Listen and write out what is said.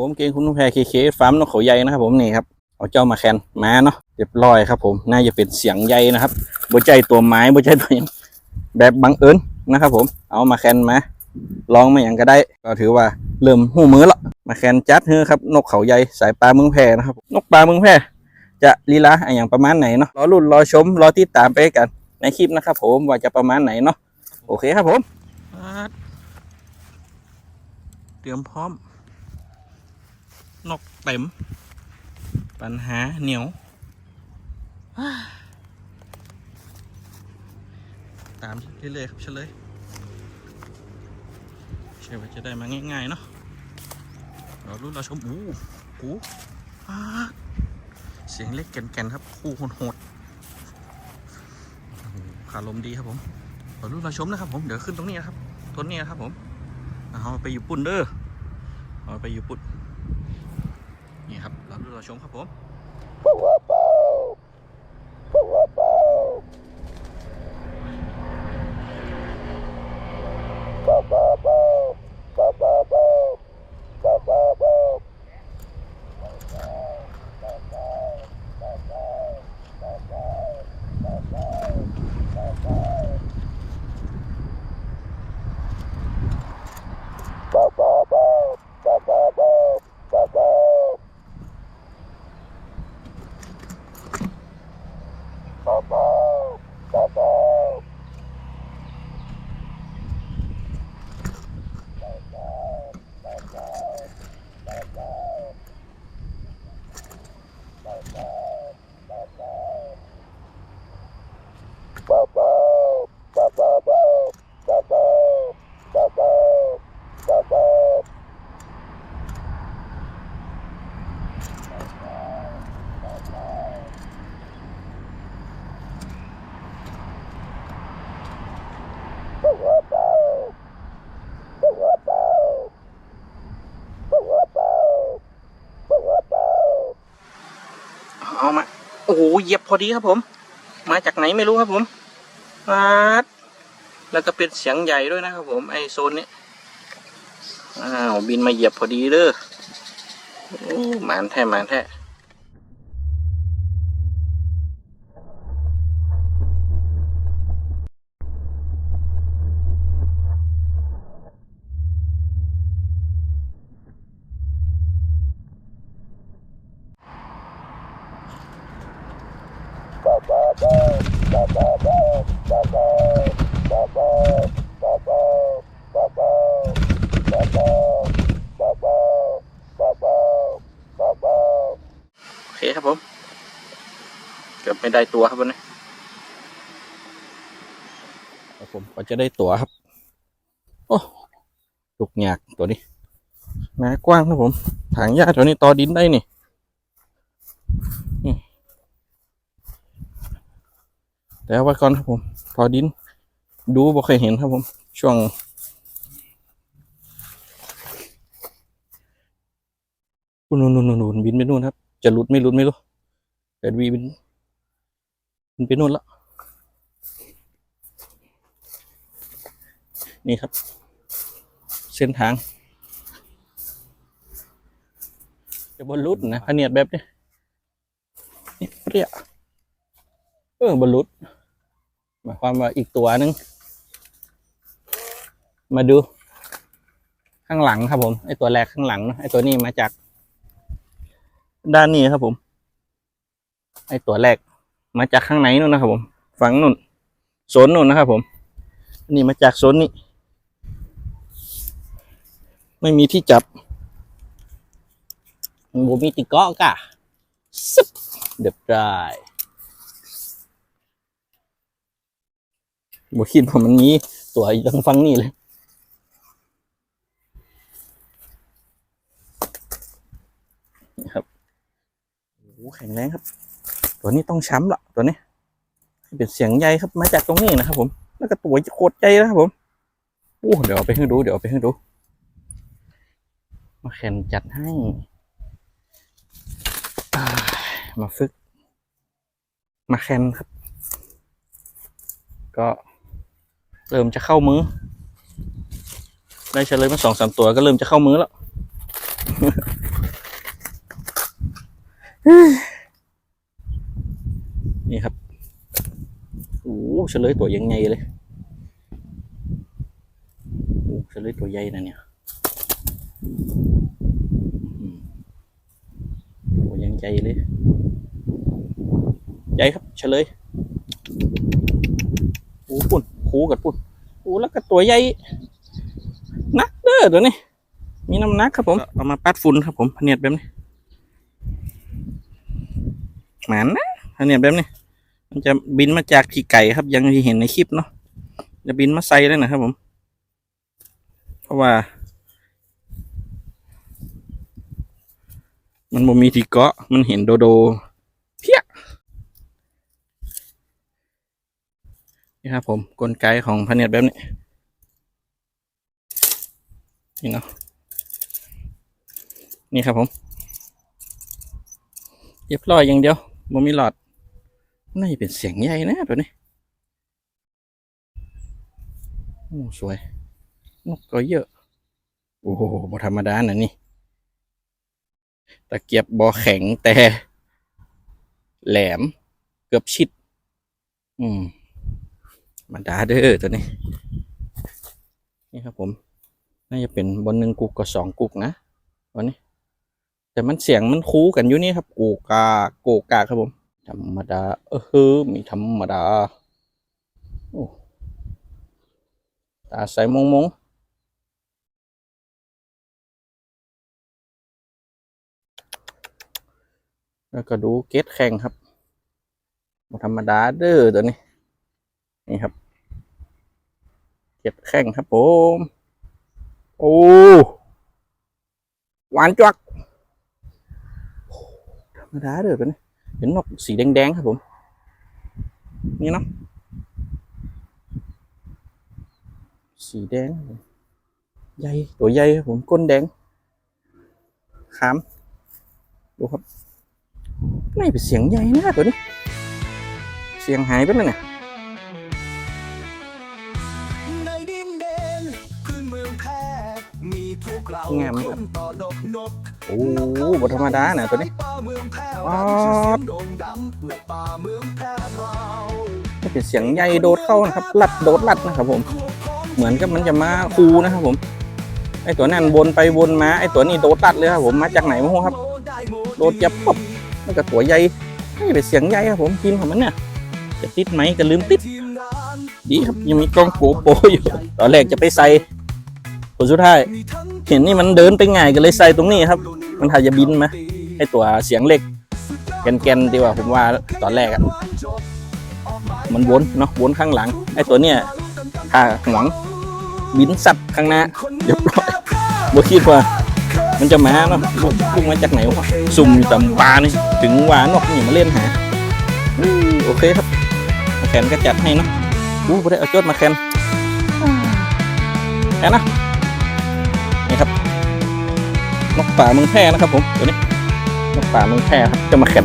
ผมเกงคุณแพรเคเคฟาร์มนกเขาใหญ่นะครับผมนี่ครับเอาเจ้ามาแคนมาเนาะเรียบร้อยครับผมน่าจะเป็นเสียงใหญ่นะครับบ่ใจตัวไม้บ่ใจตัวยังแบบบังเอิญนะครับผมเอามาแคนมาลองมาอย่างก็ได้ ก็ถือว่าเริ่มหูมือละมาแคนจัดเฮ้อครับนกเขาใหญ่สายปลาเมืองแพรนะครับนกปลาเมืองแพรจะลีลาอย่างประมาณไหนเนาะรอรุ่นรอชมรอติดตามไปกัน ในคลิปนะครับผมว่าจะประมาณไหนเนาะโอเคครับผมเตรียมพร้อม เต็ม ปัญหาเหนียว ตามเรื่อยๆครับเฉลยใช่ว่าจะได้มาง่ายๆเนาะเรารู้เราชมอู้หูเสียงเล็กแก่นๆครับ คู่โหดๆโอ้โหคารมดีครับผมเรารู้เราชมนะครับผม เดี๋ยวขึ้นตรงนี้นะครับต้นนี้นะครับผมเอาไปอยู่ปุ่นเด้อเอาไปอยู่ปุ่น นี่ครับเราดูเราชมครับผม เหยียบพอดีครับผม มาจากไหนไม่รู้ครับผมมาดแล้วก็เป็นเสียงใหญ่ด้วยนะครับผมไอโซนนี้อ้าวบินมาเหยียบพอดีเด้อโอ้หมานแท้หมานแท้ ไม่ได้ตัวครับวันนี้ผมก็จะได้ตัวครับ โอ้ลูกหยากตัวนี้หนากว้างครับผม ถางหญ้าตัวนี้ต่อดินได้นี่นี่แต่ว่าก่อนครับผมต่อดิน ดูบ่เคยเห็นครับผม ช่วงนู่นนู่นนู่นนู่นบินไปนู่นครับ จะหลุดไม่หลุดไม่รู้แต่วีบิน บินไปนู่นแล้วนี่ครับ เส้นทาง จะบรรลุนะพะเนียดแบบนี้นี่เปรี้ยเออบรรลุหมายความว่าอีกตัวหนึง มาดู ข้างหลังครับผม ไอตัวแรกข้างหลังนะไอตัวนี้มาจาก ด้านนี้ครับผม ไอตัวแรก มาจากข้างในนู่นนะครับผม ฝั่งนู่นโซนนู่นนะครับผมนนี้มาจากโซนนี้ ไม่มีที่จับบูมีติเกาะกะซึบเดือบได้บคิดว่ามันมีตัวอยู่ทางฝั่งนี้เลยครับโอ้แข็งแรงครับ ตัวนี้ต้องช้ำละตัวนี้เป็นเสียงใหญ่ครับมาจากตรงนี้นะครับผม แล้วก็ตัวโคตรใหญ่นะครับผมโอ้เดี๋ยวเอาไปให้ดู เดี๋ยวเอาไปให้ดู มาแข่งจัดให้ามาฝึก มาแข่งครับ ก็เริ่มจะเข้ามือ ได้เฉลยมาสองสามตัวก็เริ่มจะเข้ามือแล้ว นี่ครับโอ้โห เฉลยตัวยังไงเลยโอ้เฉลยตัวใหญ่นะเนี่ยอืมตัวยังใหญ่เลยใหญ่ครับเฉลยโอ้ปุ่นคูกับปุ่นโอ้แล้วก็ตัวใหญ่นักเด้อตัวนี้ มีน้ำหนักครับผมเอามาปัดฝุ่นครับผมเนียดแบบนี้หมานนะพะเนียดแบบนี้ มันจะบินมาจากขี่ไก่ครับ ยังที่เห็นในคลิปเนาะจะบินมาใส่เลยนะครับผม เพราะว่า มันบ่มีที่เกาะมันเห็นโดโดเพี้ยนี่ครับผมกลไกของพเนียดแบบนี้นี่เนาะนี่ครับผมเรียบร้อยอย่างเดียวบ่มีหลอด น่าจะเป็นเสียงใหญ่นะตัวนี้โอ้สวย นกก็เยอะ โอ้โหบธรรมดานะนี่ ตะเกียบบอแข็งแต่ แหลม เกือบชิด อืมมาดาเด้อตัวนี้ นี่ครับผม น่าจะเป็นบนหนึ่งกุกกับสองกุกนะวันนี้ แต่มันเสียงมันคูกันอยู่นี่ครับกูกาโกกาครับผม ธรรมดา เออฮือมีธรรมดาโอ้ตาใสมงมงแล้วก็ดูเกตแข่งครับธรรมดาเด้อตัวนี้ นี่ครับ เกตแข่งครับผม โอ้ หวานจักธรรมดาเด้อตัวนี้ เห็นนกสีแดงๆครับผม นี่เนาะสีแดงใหญ่ตัวใหญ่ครับผมก้นแดงขาม ดูครับไม่เป็นเสียงใหญ่นะตัวนี้ เสียงหายไปแล้วเนี่ย งามไหมคครับนต่อดอกนกโอ้บธรรมดานะตัวนี้ป่าเมืองแพร่อ๋อเราชื่อเสียงโด่งดังเพื่อป่าเมืองแพร่เราไม่เป็นเสียงใหญ่โดดเข้านะครับ ลัดโดดลัดนะครับผม เหมือนกับมันจะมาคูนะครับผม ไอตัวนั้นวนไปวนมา ไอตัวนี้โดดลัดเลยครับผม มาจากไหนไม่รู้ครับ โดดจะปบแล้วก็ตัวใหญ่ไม่เป็นเสียงใหญ่ครับผมทีมของมันเนี่ยจะติดไหมก็ลืมติด ดีครับยังมีกล้องโปโปอยู่ ตอนแรกจะไปใส่ผลสุดท้าย เห็นนี่มันเดินไปง่ายก็เลยใส่ตรงนี้ครับ มันถ่ายจะบินไหมาไอตัวเสียงเล็กแกนๆดีกว่าผมว่าตอนแรกอะมันวนเนาะวนข้างหลังไอตัวเนี้ยถ้าหวงบินสัตว์ข้างหน้าเรียบร้อยบ่คิดว่ามันจะมาเนาะลูกลูกมาจากไหนวะสุ่มอยู่ต่ำปลานี่ถึงวานนกนี่มาเล่นหาโอเคครับแคนก็จัดให้เนาะอู้บ่ได้เอาจดมาแคนแคนนะ นี่ครับนกป่าเมืองแพร่นะครับผมตัวนี้นกป่าเมืองแพร่ครับจะมาแข่ง